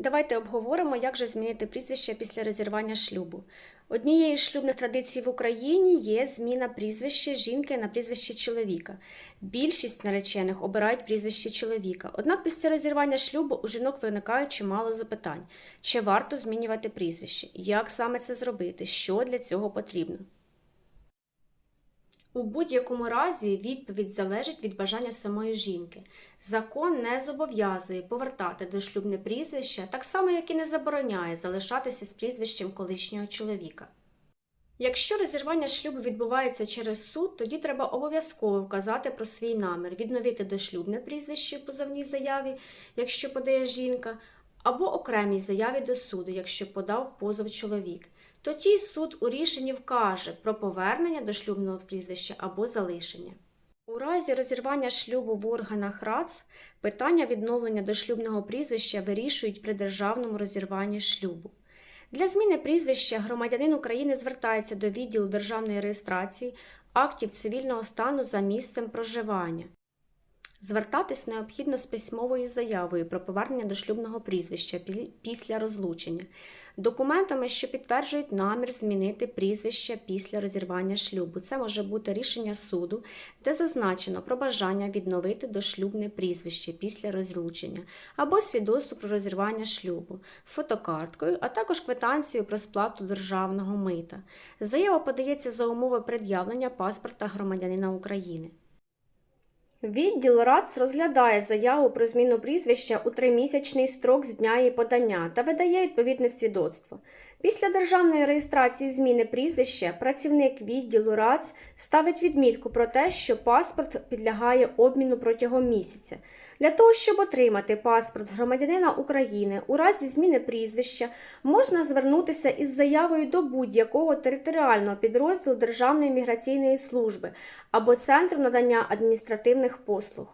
Давайте обговоримо, як же змінити прізвище після розірвання шлюбу. Однією з шлюбних традицій в Україні є зміна прізвища жінки на прізвище чоловіка. Більшість наречених обирають прізвище чоловіка. Однак після розірвання шлюбу у жінок виникає чимало запитань: чи варто змінювати прізвище, як саме це зробити, що для цього потрібно. У будь-якому разі відповідь залежить від бажання самої жінки. Закон не зобов'язує повертати до шлюбне прізвище, так само як і не забороняє залишатися з прізвищем колишнього чоловіка. Якщо розірвання шлюбу відбувається через суд, тоді треба обов'язково вказати про свій намір, відновити дошлюбне прізвище в позовній заяві, якщо подає жінка, або окремій заяві до суду, якщо подав позов чоловік. Тоді суд у рішенні вкаже про повернення до шлюбного прізвища або залишення. У разі розірвання шлюбу в органах РАЦ питання відновлення дошлюбного прізвища вирішують при державному розірванні шлюбу. Для зміни прізвища громадянин України звертається до відділу державної реєстрації актів цивільного стану за місцем проживання. Звертатись необхідно з письмовою заявою про повернення до шлюбного прізвища після розлучення, документами, що підтверджують намір змінити прізвище після розірвання шлюбу. Це може бути рішення суду, де зазначено про бажання відновити дошлюбне прізвище після розлучення, або свідоцтво про розірвання шлюбу, фотокарткою, а також квитанцію про сплату державного мита. Заява подається за умови пред'явлення паспорта громадянина України. Відділ РАЦ розглядає заяву про зміну прізвища у тримісячний строк з дня її подання та видає відповідне свідоцтво. Після державної реєстрації зміни прізвища працівник відділу РАЦ ставить відмітку про те, що паспорт підлягає обміну протягом місяця. Для того, щоб отримати паспорт громадянина України у разі зміни прізвища, можна звернутися із заявою до будь-якого територіального підрозділу Державної міграційної служби або центру надання адміністративних послуг.